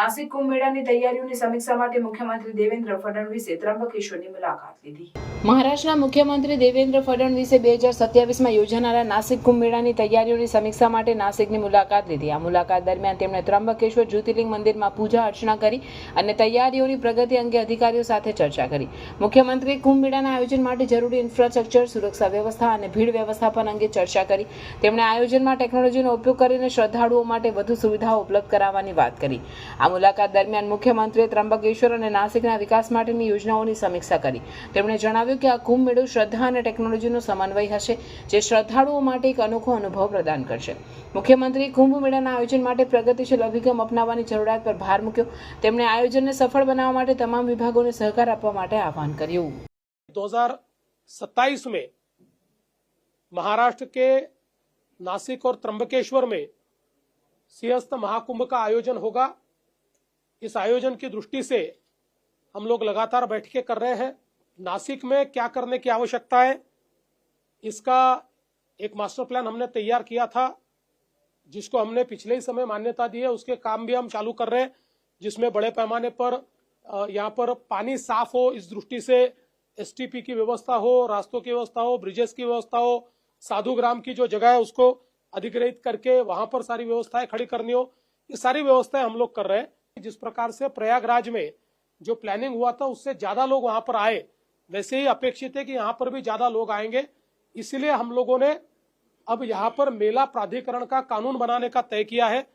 નાસિક કુંભ મેળાની તૈયારીઓની સમીક્ષા માટે મુખ્યમંત્રી દેવેન્દ્ર ફડણવીસે ત્રંબકેશ્વરની મુલાકાત લીધી. મહારાષ્ટ્રના મુખ્યમંત્રી દેવેન્દ્ર ફડણવીસે બે હજાર સત્યાવીસમાં યોજાનારા નાસિક કુંભ મેળાની તૈયારીઓની સમીક્ષા માટે નાસિકની મુલાકાત લીધી. આ મુલાકાત દરમિયાન તેમણે ત્રંબકેશ્વર જ્યોતિર્લિંગ મંદિરમાં પૂજા અર્ચના કરી અને તૈયારીઓની પ્રગતિ અંગે અધિકારીઓ સાથે ચર્ચા કરી. મુખ્યમંત્રીએ કુંભ મેળાના આયોજન માટે જરૂરી ઇન્ફ્રાસ્ટ્રક્ચર, સુરક્ષા વ્યવસ્થા અને ભીડ વ્યવસ્થાપન અંગે ચર્ચા કરી. તેમણે આયોજનમાં ટેકનોલોજીનો ઉપયોગ કરીને શ્રદ્ધાળુઓ માટે વધુ સુવિધાઓ ઉપલબ્ધ કરાવવાની વાત કરી. આ મુલાકાત દરમિયાન મુખ્યમંત્રીએ ત્રંબકેશ્વર અને નાસિકના વિકાસ માટેની યોજનાઓની સમીક્ષા કરી તેમણે જણાવ્યું કે આ કુંભ મેળો શ્રદ્ધા અને ટેકનોલોજીનો સમન્વય હશે જે શ્રદ્ધાળુઓ માટે એક અનોખો અનુભવ પ્રદાન કરશે મુખ્યમંત્રીએ કુંભ મેળાના આયોજન માટે પ્રગતિશીલ અભિગમ અપનાવવાની જરૂરિયાત પર ભાર મૂક્યો તેમણે આયોજનને સફળ બનાવવા માટે તમામ વિભાગોને સહકાર આપવા માટે આહવાન કર્યું 2027 में महाराष्ट्र के नासिक और त्र्यंबकेश्वर में सिंहस्थ महाकुंभ का आयोजन होगा इस आयोजन की दृष्टि से हम लोग लगातार बैठकें कर रहे हैं। नासिक में क्या करने की आवश्यकता है, इसका एक मास्टर प्लान हमने तैयार किया था, जिसको हमने पिछले ही समय मान्यता दी है। उसके काम भी हम चालू कर रहे हैं, जिसमें बड़े पैमाने पर यहाँ पर पानी साफ़ हो, इस दृष्टि से एसटीपी की व्यवस्था हो, रास्तों की व्यवस्था हो, ब्रिजेस की व्यवस्था हो साधु ग्राम की जो जगह है उसको अधिग्रहित करके वहाँ पर सारी व्यवस्थाएँ खड़ी करनी हो, ये सारी व्यवस्थाएँ हम लोग कर रहे हैं। जिस प्रकार से प्रयागराज में जो प्लानिंग हुआ था, उससे ज़्यादा लोग वहाँ पर आए। वैसे ही अपेक्षित है कि यहाँ पर भी ज़्यादा लोग आएँगे। इसलिए हम लोगों ने अब यहाँ पर मेला प्राधिकरण का कानून बनाने का तय किया है।